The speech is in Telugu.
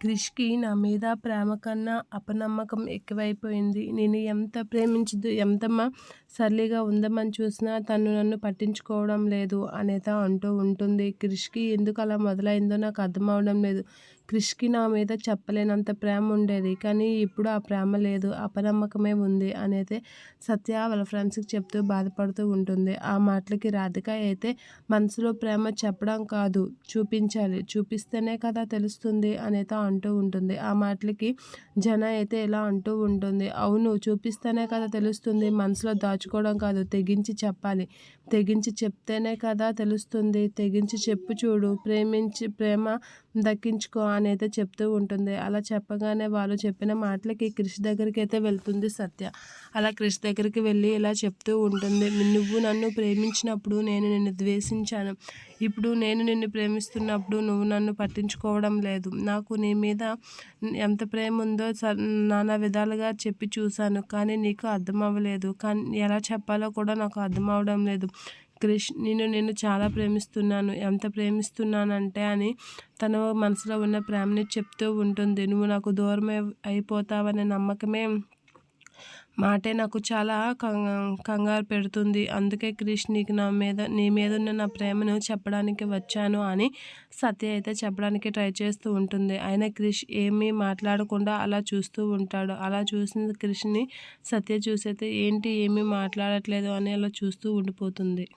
క్రిష్కి నా మీద ప్రేమ కన్నా అపనమ్మకం ఎక్కువైపోయింది. నేను ఎంత ప్రేమించదు ఎంతమ్మా సర్లీగా ఉందమని చూసినా తను నన్ను పట్టించుకోవడం లేదు అనేత అంటూ ఉంటుంది. క్రిష్కి ఎందుకు అలా మొదలైందో నాకు అర్థం అవడం లేదు. క్రిష్కి నా మీద చెప్పలేనంత ప్రేమ ఉండేది. కానీ ఇప్పుడు ఆ ప్రేమ లేదు అపనమ్మకమే ఉంది అనేది సత్య వాళ్ళ ఫ్రెండ్స్కి చెప్తూ బాధపడుతూ ఉంటుంది. ఆ మాటలకి రాధిక అయితే మనసులో ప్రేమ చెప్పడం కాదు చూపించాలి. చూపిస్తేనే కదా తెలుస్తుంది అనేది అంటూ ఉంటుంది. ఆ మాటలకి జన అయితే ఇలా అంటూ ఉంటుంది. అవును చూపిస్తేనే కదా తెలుస్తుంది. మనసులో దాచుకోవడం కాదు తెగించి చెప్పాలి. తెగించి చెప్తేనే కదా తెలుస్తుంది. తెగించి చెప్పు చూడు. ప్రేమించి ప్రేమ దక్కించుకో అని అయితే చెప్తూ ఉంటుంది. అలా చెప్పగానే వాళ్ళు చెప్పిన మాటలకి క్రిష్ దగ్గరికి అయితే వెళ్తుంది సత్య. అలా క్రిష్ దగ్గరికి వెళ్ళి ఇలా చెప్తూ ఉంటుంది. నువ్వు నన్ను ప్రేమించినప్పుడు నేను నిన్ను ద్వేషించాను. ఇప్పుడు నేను నిన్ను ప్రేమిస్తున్నప్పుడు నువ్వు నన్ను పట్టించుకోవడం లేదు. నాకు నీ మీద ఎంత ప్రేమ ఉందో నానా విధాలుగా చెప్పి చూశాను. కానీ నీకు అర్థం అవ్వలేదు. కానీ ఎలా చెప్పాలో కూడా నాకు అర్థం అవడం లేదు. క్రిష్ నేను నేను చాలా ప్రేమిస్తున్నాను. ఎంత ప్రేమిస్తున్నానంటే అని తన మనసులో ఉన్న ప్రేమని చెప్తూ ఉంటుంది. నువ్వు నాకు దూరమే అయిపోతావనే నమ్మకమే మాటే నాకు చాలా కంగారు పెడుతుంది. అందుకే క్రిష్ నీకు నా మీద నీ మీద ఉన్న నా ప్రేమను చెప్పడానికి వచ్చాను అని సత్య అయితే చెప్పడానికి ట్రై చేస్తూ ఉంటుంది. ఆయన క్రిష్ ఏమీ మాట్లాడకుండా అలా చూస్తూ ఉంటాడు. అలా చూసిన క్రిష్ని సత్య చూసైతే ఏంటి ఏమీ మాట్లాడట్లేదు అని అలా చూస్తూ ఉండిపోతుంది.